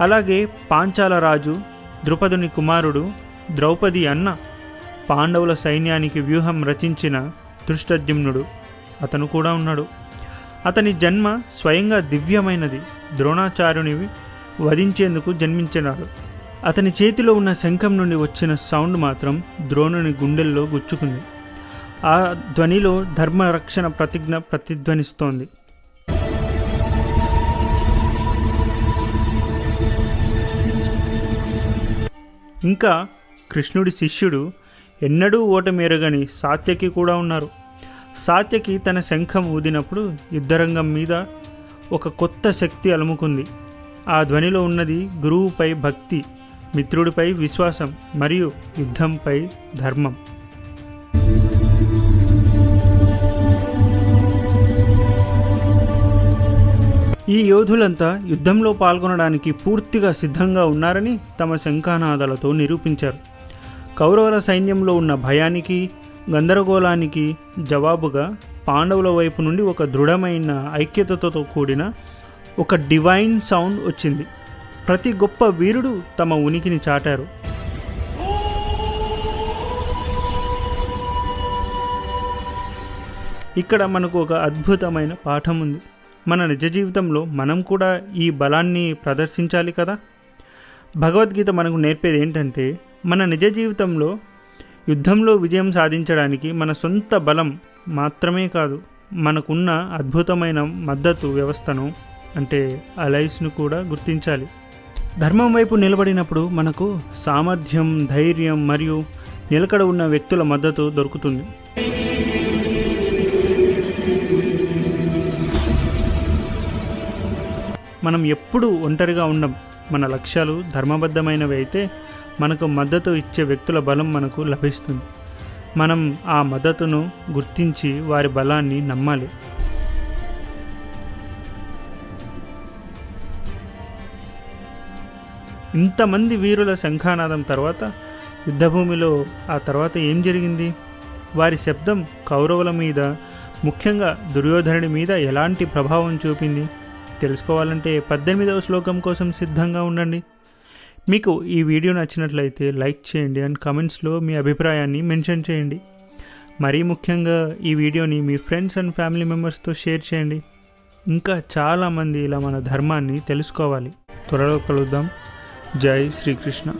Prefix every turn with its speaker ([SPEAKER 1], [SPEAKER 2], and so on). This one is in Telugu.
[SPEAKER 1] అలాగే పాంచాల రాజు ద్రుపదుని కుమారుడు ద్రౌపది అన్న పాండవుల సైన్యానికి వ్యూహం రచించిన దృష్టద్యుమ్నుడు అతను కూడా ఉన్నాడు. అతని జన్మ స్వయంగా దివ్యమైనది. ద్రోణాచార్యుని వధించేందుకు జన్మించినాడు. అతని చేతిలో ఉన్న శంఖం నుండి వచ్చిన సౌండ్ మాత్రం ద్రోణుని గుండెల్లో గుచ్చుకుంది. ఆ ధ్వనిలో ధర్మరక్షణ ప్రతిజ్ఞ ప్రతిధ్వనిస్తోంది. ఇంకా కృష్ణుడి శిష్యుడు ఎన్నడూ ఓటమేరగని సాత్యకి కూడా ఉన్నారు. సాత్యకి తన శంఖం ఊదినప్పుడు యుద్ధరంగం మీద ఒక కొత్త శక్తి అలుముకుంది. ఆ ధ్వనిలో ఉన్నది గురువుపై భక్తి మిత్రుడిపై విశ్వాసం మరియు యుద్ధంపై ధర్మం. ఈ యోధులంతా యుద్ధంలో పాల్గొనడానికి పూర్తిగా సిద్ధంగా ఉన్నారని తమ శంఖానాదాలతో నిరూపించారు. కౌరవుల సైన్యంలో ఉన్న భయానికి గందరగోళానికి జవాబుగా పాండవుల వైపు నుండి ఒక దృఢమైన ఐక్యతతో కూడిన ఒక డివైన్ సౌండ్ వచ్చింది. ప్రతి గొప్ప వీరుడు తమ ఉనికిని చాటారు. ఇక్కడ మనకు ఒక అద్భుతమైన పాఠం ఉంది. మన నిజ జీవితంలో మనం కూడా ఈ బలాన్ని ప్రదర్శించాలి కదా? భగవద్గీత మనకు నేర్పేది ఏంటంటే మన నిజ జీవితంలో యుద్ధంలో విజయం సాధించడానికి మన సొంత బలం మాత్రమే కాదు మనకున్న అద్భుతమైన మద్దతు వ్యవస్థను అంటే అలైస్ను కూడా గుర్తించాలి. ధర్మం వైపు నిలబడినప్పుడు మనకు సామర్థ్యం ధైర్యం మరియు నిలకడ ఉన్న వ్యక్తుల మద్దతు దొరుకుతుంది. మనం ఎప్పుడూ ఒంటరిగా ఉండం మన లక్ష్యాలు ధర్మబద్ధమైనవి అయితే మనకు మద్దతు ఇచ్చే వ్యక్తుల బలం మనకు లభిస్తుంది. మనం ఆ మద్దతును గుర్తించి వారి బలాన్ని నమ్మాలి. ఇంతమంది వీరుల శంఖానాదం తర్వాత యుద్ధభూమిలో ఆ తర్వాత ఏం జరిగింది? వారి శబ్దం కౌరవుల మీద ముఖ్యంగా దుర్యోధనుడి మీద ఎలాంటి ప్రభావం చూపింది? తెలుసుకోవాలంటే పద్దెనిమిదవ శ్లోకం కోసం సిద్ధంగా ఉండండి. మీకు ఈ వీడియో నచ్చినట్లయితే లైక్ చేయండి అండ్ కమెంట్స్లో మీ అభిప్రాయాన్ని మెన్షన్ చేయండి. మరీ ముఖ్యంగా ఈ వీడియోని మీ ఫ్రెండ్స్ అండ్ ఫ్యామిలీ మెంబర్స్తో షేర్ చేయండి. ఇంకా చాలామంది ఇలా మన ధర్మాన్ని తెలుసుకోవాలి. త్వరలో కలుద్దాం. జై శ్రీకృష్ణ.